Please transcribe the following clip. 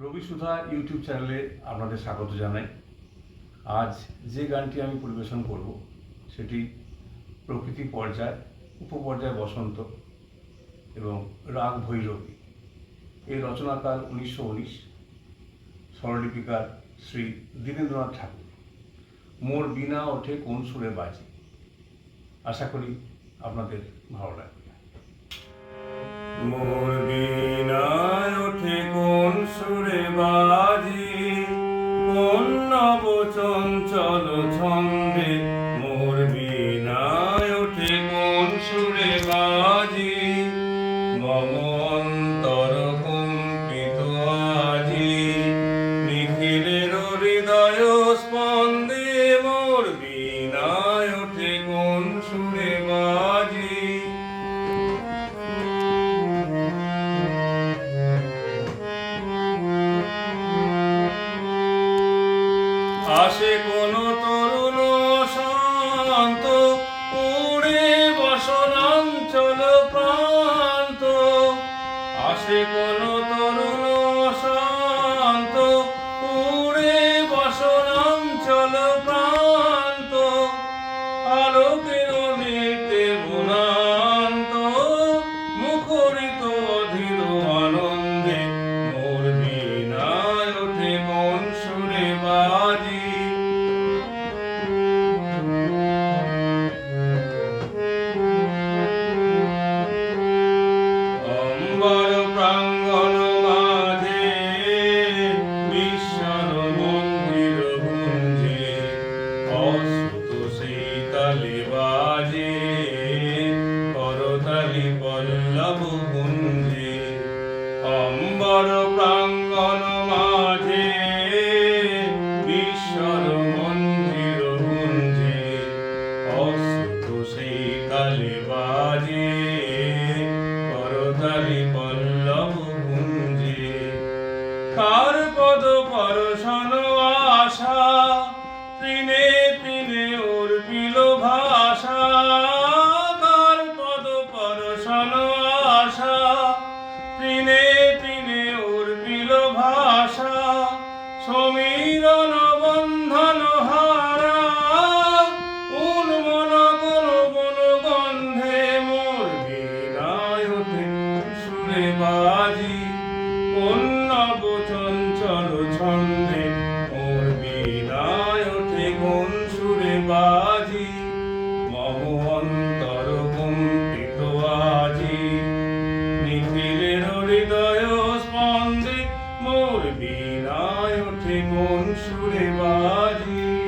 রবি সুধা YouTube চ্যানেলে আপনাদের স্বাগত জানাই। আজ যে গানটি আমি পরিবেশন করব, সেটি প্রকৃতি পর্যায়, উপপর্যায় বসন্ত এবং রাগ ভৈরবী। এই রচনাকাল উনিশশো উনিশ। স্বরলিপিকার শ্রী দীনেন্দ্রনাথ ঠাকুর। মোর বিনা ওঠে কোন সুরে বাজে। আশা করি আপনাদের ভালো লাগবে। মোর বিনায় ওঠে কোন সুরে বাজি কোন নব চঞ্চল ছন্দে, মোর বিনায় ওঠে কোন সুরে বাজি। মম অন্তর কম্পিত আজি, নিখিলের হৃদয় স্পন্দে, মোর বিনায় ওঠে কোন সুরে বাজি। আসে কোন তরুণ শান্ত উড়ে বসনাঞ্চল প্রান্ত। আলোকের শীতলে বাজে, করতালি পল্লব গুঞ্জে অম্বর মাঝে, বিশ্বর মন্দির গুঞ্জে। অসুত শীতলে বাজে, করতালি গুঞ্জে কার পদ পরশন আশা তৃণে অর্পিল ভাষা পদ পরশন আশা। ভাষা বন্ধন হারা। কোন বন গন্ধে মোর ওঠে সুরে বাজি। পন্নব চঞ্চল ছন্দে কোন সুরে বাজে।